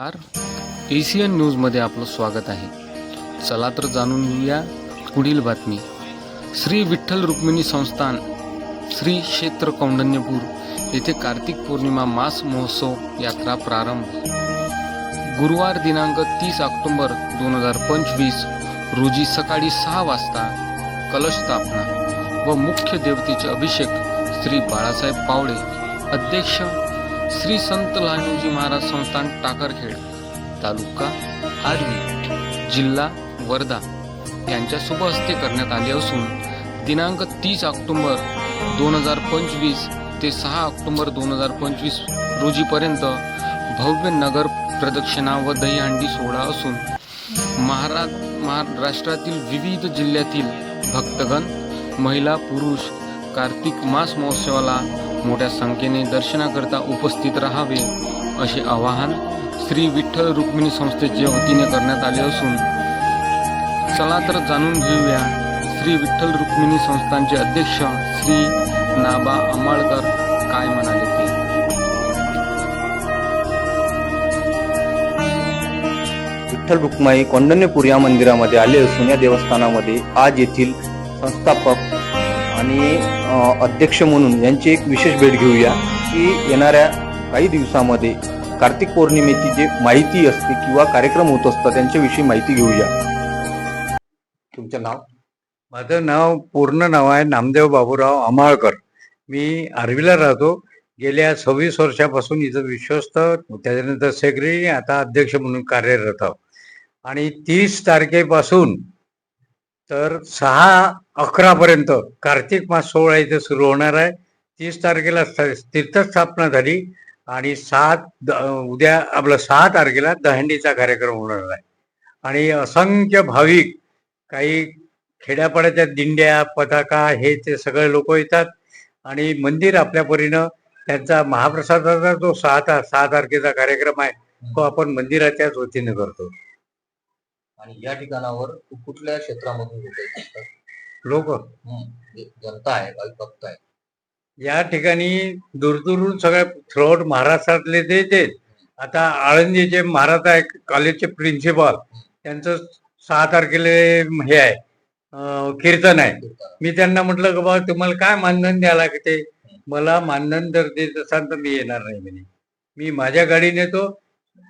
नमस्कार. एशियन न्यूजमध्ये आपलं स्वागत आहे. चला तर जाणून घेऊया पुढील बातमी. श्री विठ्ठल रुक्मिणी संस्थान श्री क्षेत्र कौंडण्यपूर येथे कार्तिक पौर्णिमा मास महोत्सव यात्रा प्रारंभ. गुरुवार दिनांक तीस ऑक्टोबर दोन हजार पंचवीस रोजी सकाळी सहा वाजता कलश स्थापना व मुख्य देवतेचे अभिषेक श्री बाळासाहेब पावळे अध्यक्ष श्री संत लहानोजी महाराज संस्थान टाकरखेड तालुका आर्वी जिल्हा वर्धा यांच्या शुभ हस्ते करण्यात आले असून दिनांक तीस ऑक्टोंबर दोन हजार पंचवीस ते सहा ऑक्टोंबर दोन हजार पंचवीस रोजीपर्यंत भव्य नगर प्रदक्षिणा व दहीहंडी सोहळा असून महाराज महाराष्ट्रातील विविध जिल्ह्यातील भक्तगण महिला पुरुष कार्तिक मास महोत्सवाला मोठ्या संख्येने दर्शनाकरता उपस्थित राहावे असे आवाहन श्री विठ्ठल रुक्मिणी संस्थेच्या वतीने करण्यात आले असून चला तर जाणून घेऊया श्री विठ्ठल रुक्मिणी संस्थानचे अध्यक्ष श्री नाबा आंबाळकर काय म्हणाले ते. विठ्ठल रुक्माई कौंडण्यपूर या मंदिरामध्ये आले असून या देवस्थानामध्ये आज येथील संस्थापक आणि अध्यक्ष म्हणून यांची एक विशेष भेट घेऊया की येणाऱ्या काही दिवसामध्ये कार्तिक पौर्णिमेची जे माहिती असते किंवा कार्यक्रम होत असतात त्यांच्याविषयी माहिती घेऊया. तुमचं नाव? माझं नाव पूर्ण नाव आहे नामदेव बाबूराव आमाळकर मी आर्वीला राहतो. गेल्या सव्वीस वर्षापासून इथं विश्वस्त त्याच्यानंतर सेक्रेटरी आता अध्यक्ष म्हणून कार्यरत आहोत. आणि तीस तारखेपासून तर सहा अकरा पर्यंत कार्तिक मास सोहळा इथे सुरू होणार आहे. तीस तारखेला तीर्थस्थापना झाली आणि सात उद्या आपलं सहा तारखेला दहंडीचा कार्यक्रम होणार आहे. आणि असंख्य भाविक काही खेड्यापाड्याच्या दिंड्या पताका हे ते सगळे लोक येतात आणि मंदिर आपल्या परीनं त्यांचा महाप्रसादाचा जो सहा ता सहा तारखेचा कार्यक्रम आहे तो आपण मंदिराच्याच वतीने करतो. आणि या ठिकाणावर कुठल्या क्षेत्रामधून लोक. जनता आहे भक्त आहे. या ठिकाणी दूरदूरून सगळ्या थ्रूआउट महाराष्ट्रातले ते येते आता आळंदीचे महाराज आहे कॉलेजचे प्रिन्सिपल त्यांचं सहा तारखेला हे आहे कीर्तन आहे. मी त्यांना म्हटलं की बाबा तुम्हाला काय मानधन द्यायला लागते? मला मानधन जर देत असाल तर मी येणार नाही म्हणे. मी माझ्या गाडीने तो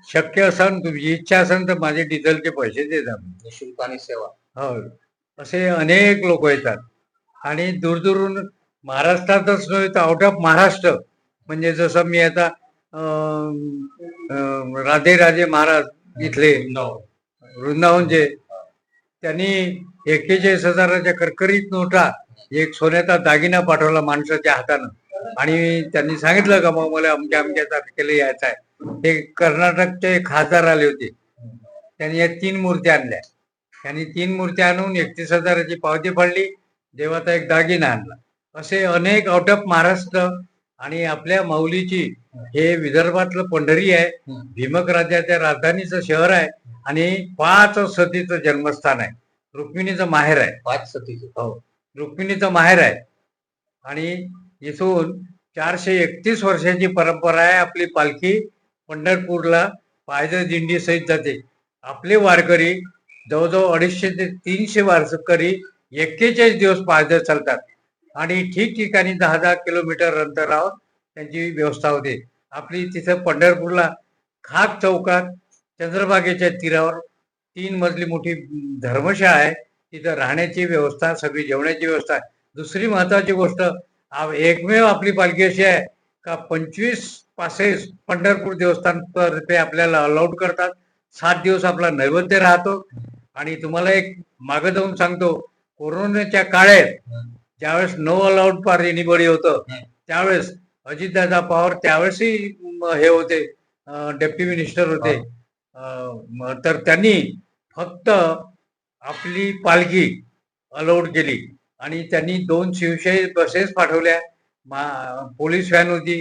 शक्य असेल तुमची इच्छा असेल तर माझे डिझेलचे पैसे देता म्हणे. निशुल्क आणि सेवा. हो. असे अनेक लोक येतात. आणि दूरदूरून महाराष्ट्रातच नव्हे तर आउट ऑफ महाराष्ट्र. म्हणजे जसं मी आता राधे राजे महाराज इथले वृंदावनचे त्यांनी एक्केचाळीस हजाराच्या करकरीत नोटा एक सोन्याचा दागिना पाठवला माणसाच्या हातानं. आणि त्यांनी सांगितलं का मग मला अमक्या अमक्या तारखेला यायचं आहे ते कर्नाटकचे खासदार आले होते. त्यांनी या तीन मूर्त्या आणल्या. त्यांनी तीन मूर्त्या आणून एकतीस हजाराची पावती फाडली. देवाचा एक दागिना आणला. असे अनेक आउट ऑफ महाराष्ट्र आणि आपल्या माऊलीची हे विदर्भातलं पंढरी आहे. भीमक राज्याच्या राजधानीचं शहर आहे आणि पाच सतीचं जन्मस्थान आहे. रुक्मिणीचं माहेर आहे. पाच सतीचे. हो. रुक्मिणीचं माहेर आहे. आणि इथून चारशे एकतीस वर्षाची परंपरा आहे आपली पालखी पंढरपूरला पायदळ दिंडी सहित जाते. आपले वारकरी जवळजवळ अडीचशे ते तीनशे वारकरी एक्केचाळीस दिवस पायदळ चालतात. आणि ठिकठिकाणी दहा दहा किलोमीटर अंतरावर त्यांची व्यवस्था होते. आपली तिथं पंढरपूरला खाक चौकात चंद्रभागेच्या तीरावर तीन मजली मोठी धर्मशाळा आहे. तिथं राहण्याची व्यवस्था सगळी जेवणाची व्यवस्था आहे. दुसरी महत्वाची गोष्ट एकमेव आपली पालखी अशी आहे का पंचवीस पासेस पंढरपूर देवस्थान तर्फे आपल्याला अलाउड करतात. सात दिवस आपला नैवेद्य राहतो. आणि तुम्हाला एक मागे जाऊन सांगतो कोरोनाच्या काळात ज्यावेळेस नो अलाउड फॉर एनिबडी होतं त्यावेळेस अजितदादा पवार त्यावेळेसही हे होते डेप्टी मिनिस्टर होते. तर त्यांनी फक्त आपली पालखी अलाउड केली. आणि त्यांनी दोन शिवशाही बसेस पाठवल्या. मा पोलीस व्हॅन होती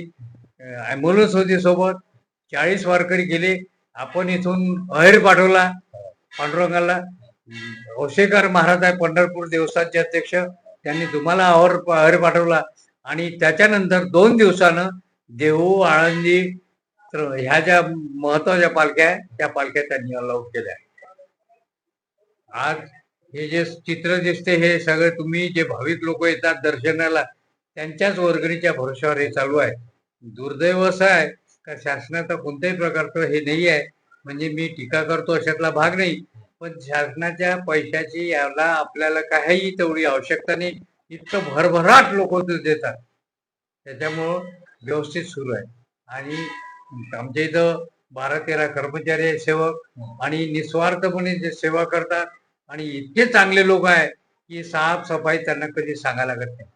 ॲम्ब्युलन्स होती सोबत. चाळीस वारकरी गेले. आपण इथून अहेर पाठवला. पांडुरंगाला औशेकर महाराज आहे पंढरपूर देवस्थानचे अध्यक्ष. त्यांनी तुम्हाला अहर अहेर पाठवला. आणि त्याच्यानंतर दोन दिवसानं देहू आळंदी तर ह्या ज्या महत्त्वाच्या पालख्या आहेत त्या पालख्या त्यांनी अलाउड केल्या. आज हे जे चित्र दिसते हे सगळे तुम्ही जे भाविक लोक येतात दर्शनाला त्यांच्याच वर्गणीच्या भरोश्यावर हे चालू आहे. दुर्दैव असं आहे का शासनाचा कोणत्याही प्रकारचं हे नाही आहे. म्हणजे मी टीका करतो अशातला भाग नाही पण शासनाच्या पैशाची याला आपल्याला काही तेवढी आवश्यकता नाही. इतकं भरभराट लोक देतात. त्याच्यामुळं व्यवस्थित सुरू आहे. आणि आमच्या इथं बारा तेरा कर्मचारी आहे सेवक आणि निस्वार्थपणे जे सेवा करतात आणि इतके चांगले लोक आहे की साफसफाई त्यांना कधी सांगायला लागत नाही.